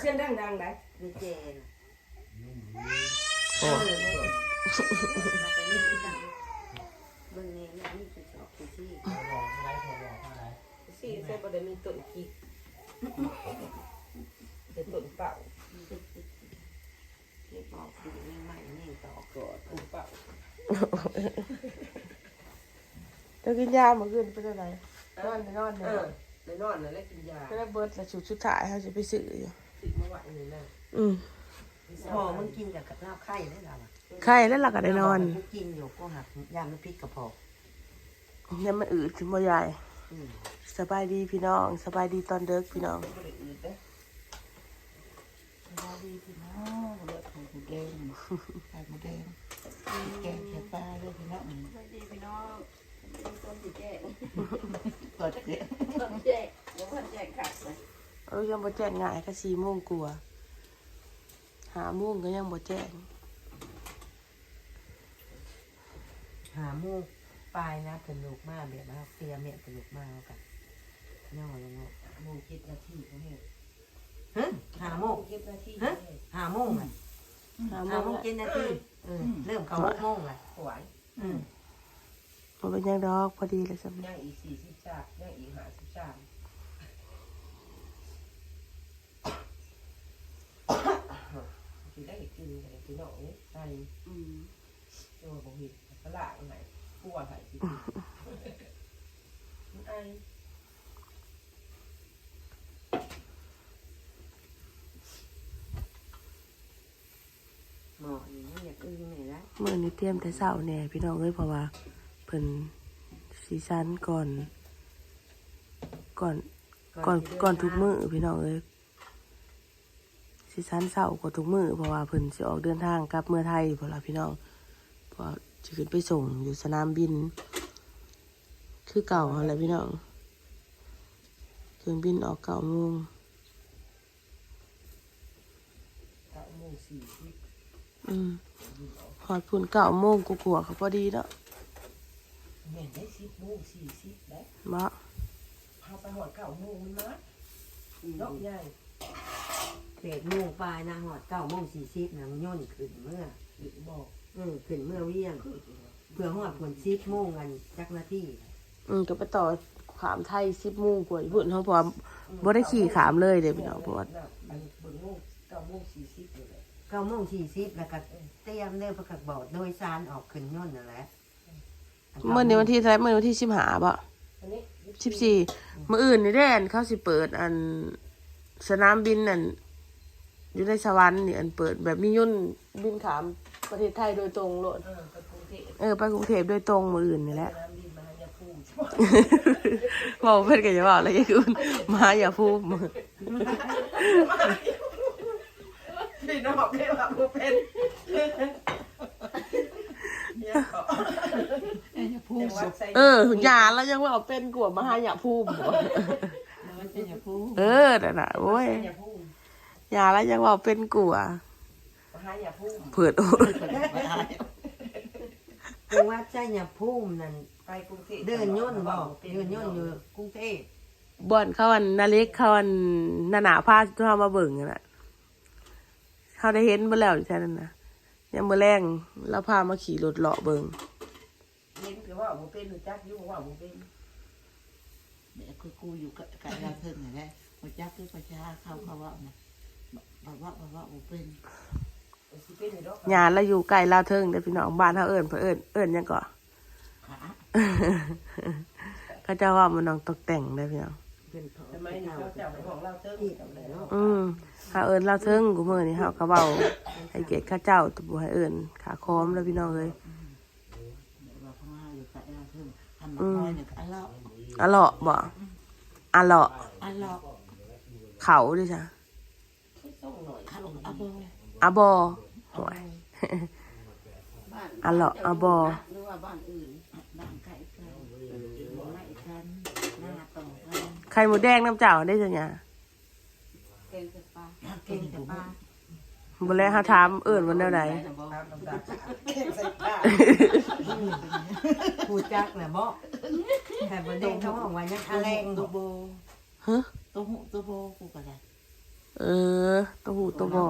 เสียงดังๆได้มีเจนโอ้เบิ่งนี่เนี่ยนี่คือชอบคือที่สิใส่บ่ได้มีต้นกิกแต่ต้นเป่าเก็บออกดีใหม่นี่ต่อก่อนต้นเป่าเจ้ากินยาเมื่อคืนเป็นอะไรนอนนอนเนี่ยอในนอนน่ะแล้วกินยา ก็ได้เบิร์ดและชุดชุดถ่ายเขาจะไปซื้ออยู่ สิมาไว้นี่นะอืมพอมึงกินกับกับเหล้าไข่ได้แล้วอะไข้แล้วหลักก็ได้นอนกูกินอยู่กูหักยามน้ำพริกกระเพาะเนี่ยมันอืดขึ้นบ่ใหญ่อืมสบายดีพี่น้อง สบายดีตอนเด็กพี่น้องบ่ได้อืดเด้อสวัสดีพี่น้องเลือดไข่หมูแดงไข่หมูแดงแกงไข่ปลาเลยพี่น้องสวัสดีพี่น้องเป็นคนสีแจ้งเปิดเสียงคนแจ้งเดี๋ยวคนแจ้งขาดเลย เอ้ยยังบ่แจ้งง่ายก็สี่โมงกลัวาหาโมงก็ยังบ่แจ้งหาหมูปลายนะเป็นลูกมากแบบว่าเสียเมียเป็นลูกมากแล้วกันย่อลงเนาะโมง7นาทีของเฮ็ดฮะหาโมง7นาทีฮะหาโมงอะหาหาโมโมงงเจ็ดนาทีเออเริ่มเข้าหกโมงละหวายอืมบ่เป็นหยังดอกพอดีเลยสำย่างอีก40ชาย่างอีก50ชา สิได้กินกันพี่น้องเนี่ไอ้อืมตัวบ่เฮ็ดกะละไหนกลัวไผสิมันไอหมอนี่มันอยากอึ้งเลยนะเมื้อนี้เตรียมแต่เช้าแน่พี่น้องเอ้ยเพราะว่าเพิ่นซีซั่นก่อน ก่อนก่อนก่อนทุกมื้อพี่น้องเอ้ย ซีซั่นเช้ากว่าทุกมื้อเพราะว่าเพิ่นสิออกเดินทางกลับเมื่อไทยพุ่นล่ะพี่น้องเพราะสิขึ้นไปส่งอยู่สนามบิน คือเก่าหั่นแหละพี่น้องเครื่องบินออกเก้าโมง9โมง40อืมหอดพุ่นเก้าโมงกูกลัวเขาพอดีเนาะแม่นได้10โมง40ได้มะพาไปหอด9โมงมันมาเนาะใหญ่ เด็กโมงปลายนะหอดเก้าโมงสี่สิบนะมันย่นขึ้นเมื่ออีกบอกเออขึ้นเมื่อเวียงเพื่อหอดผลสิบโมงกันจักนาทีอืมก็ไปต่อขามไทยสิบโมงกว่าพุ่นเขาพอบ่ได้ขี่ขามเลยเด้พี่น้องเพราะว่าอันเบิ่งโมง9โมง40นี่แหละเก้าโมงสี่สิบแล้วก็เตรียมเริ่มประกาศบอกโดยสารออกขึ้นย่นนั่นแหละเมื่อนี้วันที่เท่าไหร่เมื่อวันที่สิบหาบ่อันนี้สิบสี่มื่ออื่นนี่แดนเขาสิเปิดอันสนามบินนั่น อยู่ในสวรรค์นี่อันเปิดแบบมียุ่นบินขามประเทศไทยโดยตรงโลดเออไปกรุงเทพเออไปกรุงเทพโดยตรงมืออื่นนี่แหละสนามบินมาหายาภูมิบอกเพื่อนกันจะบอกอะไรอย่างอื่นมาอย่าพูดมือพี่น้องเรียกว่าบ่เป็นเนี่ยขอไอ้พูจัดงหวัดไซเออหยาแล้วยังว่าเป็นกลัวมาหาอย่าพูดบ่มันจะอย่าพูดเออน่ะนะโอ้ย ยาภูมิห ยาแล้วยังว่าเป็นกลัวมาหายาภูมิเผิดโอ้ยจังหวัดใจยภูมินั่นไปกรุงเทพเดินย่นบอกเดินย่นอยู่กรุงเทพบ่อนเขาอันนาเล็กเขาอันนาหนาผ้าที่เขามาเบิ่งนั่นน่ะเขาได้เห็นมาแล้วใช่นั่นนะยังมือแรงแล้วพามาขี่รถเลาะเบิ่งเห็นคือว่าบ่เป็นรู้จักอยู่ว่าบ่เป็นเดี๋ยวคือกูอยู่กับกับเราเพิ่งนี่แหละมาจักคือประชาเขาเขาว่านะ บอกว่าบอกว่าโอเป็นสิเป็นอยู่ดอกหยาแล้วอยู่ใกล้ลาวเทิงเด้อพี่น้องบ้านเขาเอิ้นเพิ่นเอิ้นเอิ้นหยังก่อ ขาเขาเจ้าว่ามันน้องตกแต่งเด้อพี่น้อง เป็นเผาทำไมนี่เขาเจ้าไปของเราเติ้งจำได้เนาะอืมเขาเอิ้นลาวเทิงกูมื้อนี้เฮาก็เว้าให้เกียรติข้าเจ้าแตบ่ให้เอิ้นขาคอมแล้วพี่น้องเอ้ยเดี๋ยวว่าข้างหน้าอยู่กับเราเพิ่งทำมาคอยหนึ่งอันเลาะอะเลาะบ่อะเลาะอันเลาะเขาดิจ้ะส่งห น่อยข้าวอาโบอะบอโอ้ยบ้านอะเลาะอะบอหรือว่าบ้านอื่นบ้านไก่ไก่ไล่กันหน้าตรงกันไข่หมูแดงน้ำเจ้าได้จ้ะเนี่ยแกงกับปลาเก่งแต่ป้าบ่แล้วเฮาถามเอิ้นว่าแนวใดตามลำดับเก่งใส่ผ้าผู้จักแหละบ่แต่ประเด็นเขาบอกว่ายังอาแรงตัวโบฮะตัวหูตัวโบกูก็ได้ เอเออเตัวหูเตัวบ่อ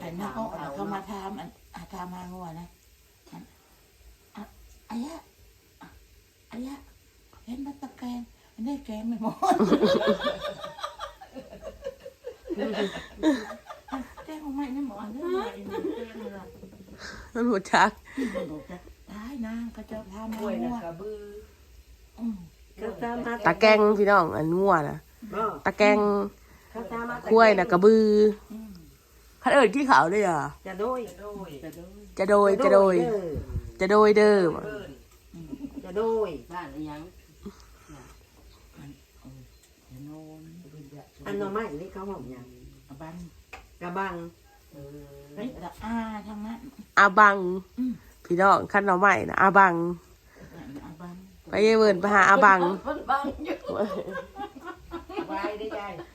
แต่นี่เขาเขามาทำอันอาทำมางัวนะอันอะอายะอะอายะเห็นมันตะแกรงมันได้แกงไม่หมดแกงของไม่นี่หมดนี่ไม่แกงเลยมันหัวจักบอกจะตายนางก็จะทำมากล้วยนะงัวกระบืออืมเขาตามมาตะแกงพี่น้องอันงัวนะบ่ตะแกงเขาตามมา กล้วยนะกระบืออืมคันเอิญที่เขาเลยอะจะโดยโดยจะดูจะโดย จะโดยเออจะโดยเด้อเพิ่นจะโดยบ้านอีหยังจะโนนอันหน่อไม้นี่เขาหอมหยังอะบันกระบังเออเฮ้ยละอาทั้งนั้นอาบังอืมพี่น้องขั้นเราใหม่นะอาบังอะบันไปเยเวิร์นไปหาอาบังมันบังอยู่ไว้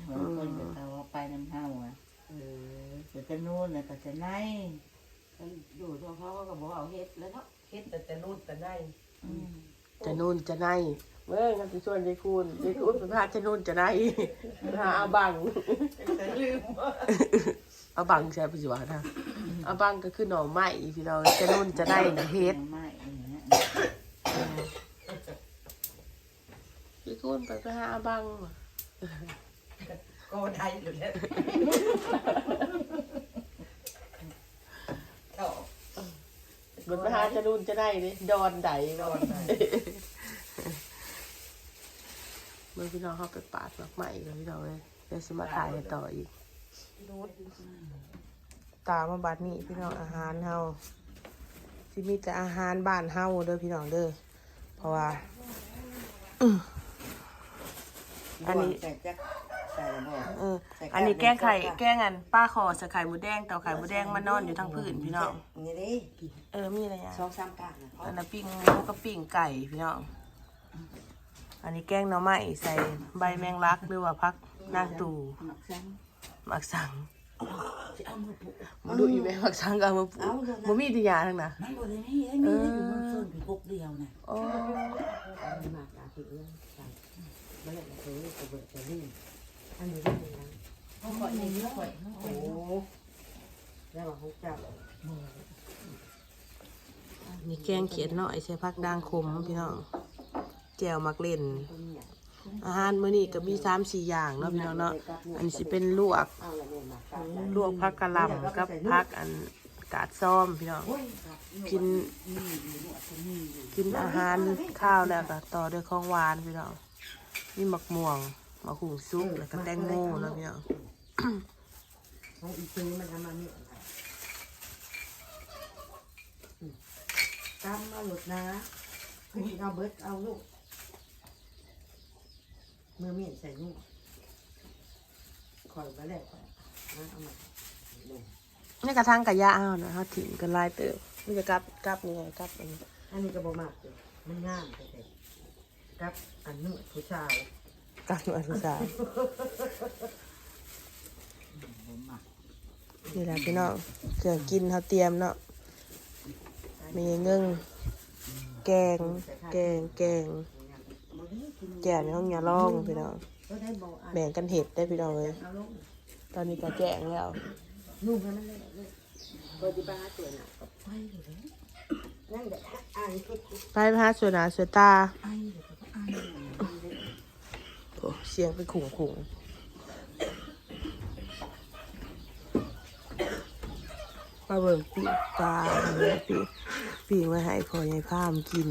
วไว้เดียแนวตัวหูกับหูตัวบ่หูกับบ่หูเฮ็ดเด็ดจ้ะเฮ็ดก็ก็เอิ้นผู้เอิ้นคือเฮาก็เอิ้นเฮาก็ว่าเฮ็ดบางคนก็เขาว่าไปนำเฮาอะเออจะนู่นแล้วก็จะไหนมันอยู่ตรงเขาก็บอกเอาเฮ็ดแล้วเนาะคิดแต่จะนู่นแต่ได้อืมจะนู่นจะในเมื่อกันที่ชวนยายคุณยายคุณเป็นพาจะนู่นจะในหาอาบังแต่ลืมว่าอาบังใช่ปัจจุบันนะอาบังก็คือหน่อไม้พี่น้องจะนู่นจะไนะเฮ็ด ไม่อย่างเงี้ยยายคุณไปไปหาอาบัง ก็ได้อยู่แล้วเอาเหมือนไปหาจะนู่นจะได้นี่ดอนไดนอนได้เมื่อพี่น้องเขาไปปาดหมากใหม่กันพี่น้องเลยเดี๋ยวจะมาถ่ายกันต่ออีก ตามมาบัดนี้พี่น้องอาหารเฮาที่มีแต่อาหารบ้านเฮาเด้อพี่น้องเด้อเพราะว่าอันนี้ ใส่จักใส่ละบ่เอออันนี้แกงไข่แกงอันป้าคอใส่ไข่หมูแดงเต่าไข่หมูแดงมานอนอยู่ทั้งพื้นพี่น้องนี่เด้เออมีอะไรอะสองสามกะนะอันนั้นปิ้งหมูกับปิ้งไก่พี่น้องอันนี้แกงหน่อไม้ใส่ใบแมงลักหรือว่าพักหน้าตูหมักซังหมักสังสิเอามาปลูกมาดูอีแม่หมักสังก็เอามาปลูกบ่มีที่ยาทั้งนั้นมันบ่ได้นี่ไอ้นี่ได้อยู่บนต้นอยู่พวกเดียวน่ะโอ้อันนี้มากอาทิตย์นึงใส่บ่ได้ละตัวก็เบิดจะลืม อันนี้ได้ยังเขาข่อยนี่เขาข่อยโอ้แล้วว่าของเจ้านี่แกงเขียดหน่อยใส่พักด่างขมพี่น้องแจวมักเล่นตัวเนี่ยอาหารมื้อนี้ก็มีสามสี่อย่างเนาะพี่น้องเนาะอันนี้สิเป็นลวกเอาละแม่มาตากได้ลวกผักกะหล่ำกับผักอันกาดซ้อมพี่น้อง กิน กินอาหารข้าวแล้วก็ต่อด้วยของหวานพี่น้องมีหมักม่วง มะขุ่งซุปแล้วก็แตงโมเนาะพี่น้องของอีซื้อมันทำมาเนี่ยตามมาหลุดนะคุณเอาเบิดเอาลูกมือเมียนใส่นุ่มคอยมาแล้วนะเอามานี่กระทั่งกะยะเอานะเขาถิ่นกันลายเติบมันจะกลับกลับนี่ไงกลับอันนี้อันนี้ก็บ่มากเลยมันงามแต่แต่กับอันนู้นผู้ชาย กลับอันที่สามนี่แหละพี่น้องเครื่องกินเขาเตรียมเนาะมีเงื่งแกง แกง แกงแจ่วในห้องยาล่องพี่น้องแบ่งกันเห็ดได้พี่น้องเลย ตอนนี้ก็แจงแล้วนุ่มให้มันเลยเลยก็ดีบ้าตัวหนักไฟอยู่เลยนั่นแหานคิดไปพาสวยหนาสวยตา ไอ้เดี๋ยวก็ไอ้ โอ้เสียงเป็นขุงขุงมาเบิ่งปีปลาปีปีกไว้ให้พอใหญ่พามกิน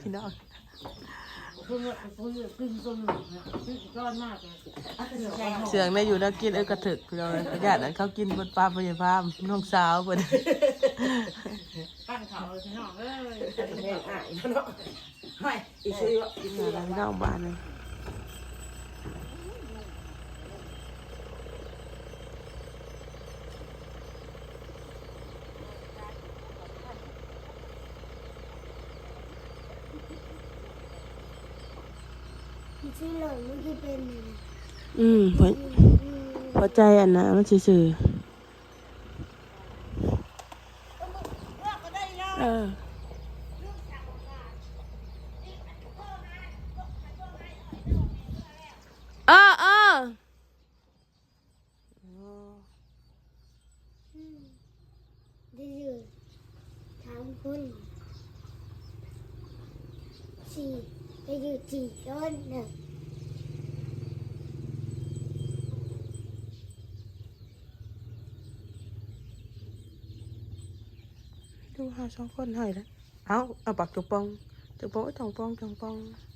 พี่น้อง เพิ่งเพิ่งขึ้นต้นนะขึ้นก้อนมากเลยอะเดี๋ยวเสียงได้อยู่นะกินเอ้ยกระถึกพี่น้องเลยญาตินั้นเขากินบนปลาพยาพามน้องสาวเพิ่นปั้นเขาเลยพี่น้องเอ้ยแม่อ่านเนาะไม่อีซื้ออีซื้อหาพี่น้องบ้านเลย ชื่อหล่อนมันคือเป็นอืมพอพอใจอันนะมันซื่อๆเออเออเออดื้อถามคุณสี่ไปอยู่สี่ต้นหนึ่ง ดูหาสองคนหน่อยแล้วเอาเอาปากจุกปองจุกปองไอ้ทองปองทองปองอ